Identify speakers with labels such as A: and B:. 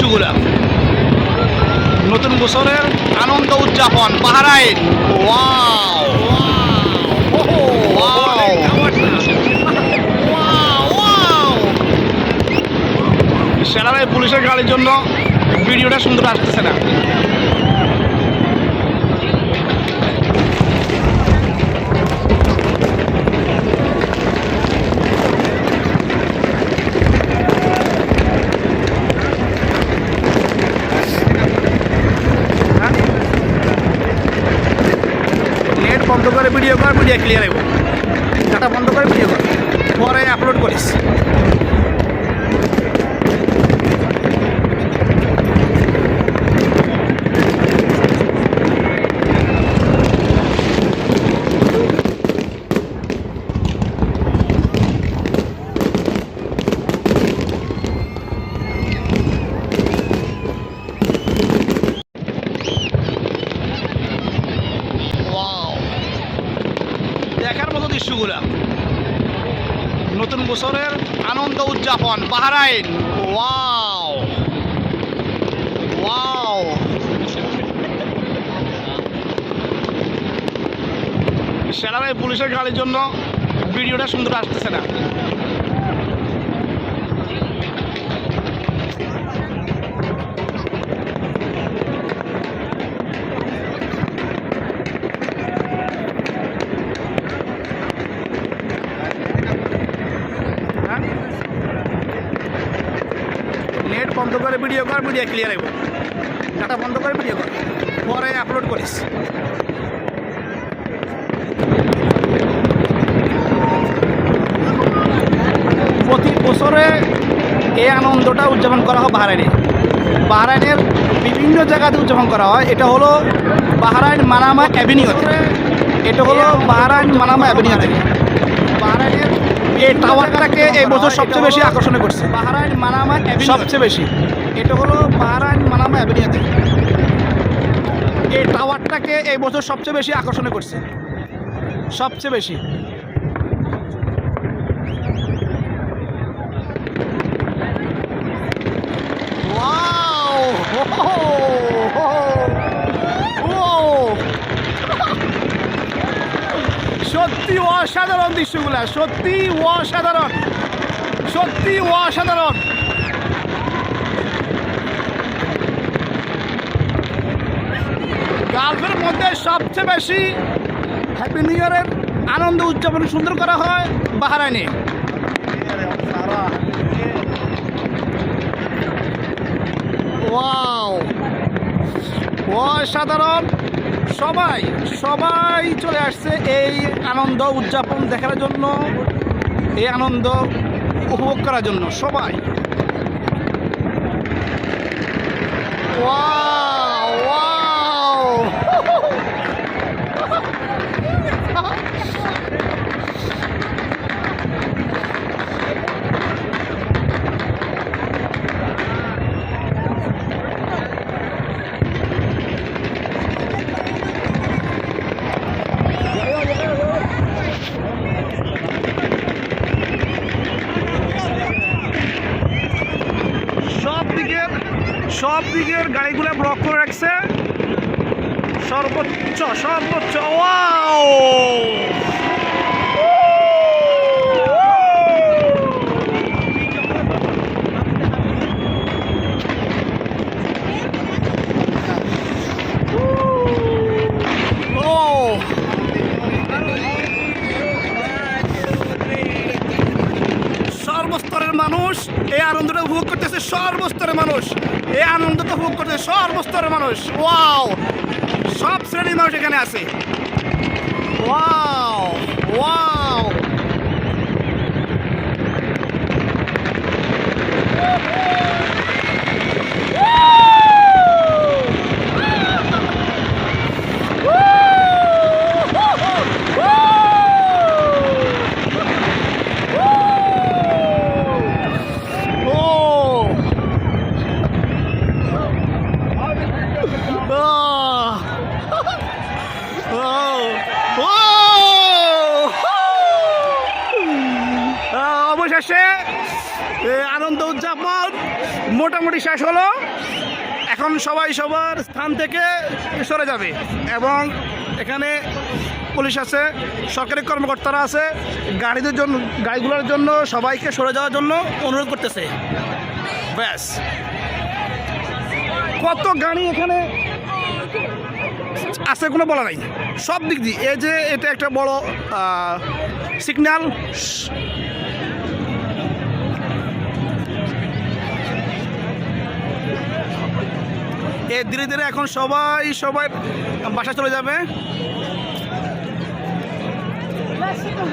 A: দৃশ্যগুলো নতুন বছরের আনন্দ উদযাপন পাহারাই সেনারায় পুলিশের গাড়ির জন্য ভিডিওটা সুন্দর আসতেছে না। করে ভিডিও কর ভিডিও ক্লিয়ার হইব। ডাটা বন্ধ করে ভিডিও কর। পরে আপলোড করিস। দেখার মতো দৃশ্যগুলো। নতুন বছরের আনন্দ উদযাপন বাহারাইন ওয়াও। ওয়াও। সেনারায় পুলিশের গাড়ির জন্য ভিডিওটা সুন্দর আসতেছে না। করে ভিডিও কর ভিডিও ক্লিয়ার হইব। ডাটা বন্ধ করে ভিডিও কর পরে আপলোড করিস। প্রতি বছরে এই আনন্দটা উদযাপন করা হয় বাহারাইনে। বাহারাইনের বিভিন্ন জায়গাতে উদযাপন করা হয়। এটা হলো বাহারাইন মানামা অ্যাভিনিউতে এটা হলো বাহারাইন মানামা অ্যাভিনিউতে বাহারাইনের এই টাওয়ারটাকে এই বছর সবচেয়ে বেশি আকর্ষণ করছে। বাহারাইন মানামা সবচেয়ে বেশি। এটা হলো বাহারাইন মানামা অ্যাভিনিয়াতে এই টাওয়ারটাকে এই বছর সবচেয়ে বেশি আকর্ষণ করছে। সবচেয়ে বেশি। সত্যি অসাধারণ দৃশ্যগুলা, সত্যি অসাধারণ সত্যি অসাধারণ। গালফের মধ্যে সবচেয়ে বেশি হ্যাপি নিউ ইয়ারের আনন্দ উদযাপন সুন্দর করা হয় বাহারাইনে। ওয়াও অসাধারণ। সবাই সবাই চলে আসছে এই আনন্দ উদযাপন দেখার জন্য, এই আনন্দ উপভোগ করার জন্য, সবাই। ওয়াও ওয়াও সব দিকের সব দিকের গাড়িগুলো ব্লক করে রাখছে। সর্বোচ্চ সর্বোচ্চ ও সর্বস্তরের মানুষ এই আনন্দটা উপভোগ করতেছে সর্বস্তরের মানুষ। এই আনন্দটা উপভোগ করতেছে সর্বস্তরের মানুষ। ওয়াও! সব শ্রেণির মানুষ এখানে আছে। ওয়াও! ওয়াও! আনন্দ উদযাপন মোটামুটি শেষ হলো। এখন সবাই সবার স্থান থেকে সরে যাবে এবং এখানে পুলিশ আছে, সরকারি কর্মকর্তারা আছে, গাড়িদের জন্য, গাড়িগুলোর জন্য সবাইকে সরে যাওয়ার জন্য অনুরোধ করতেছে। ব্যাস। কত গাড়ি এখানে আছে কোনো বলা নাই। সব দিক দিয়ে। এই যে এটা একটা বড় সিগন্যাল এ ধীরে ধীরে এখন সবাই সবাই বাসা চলে যাবে। Let's see the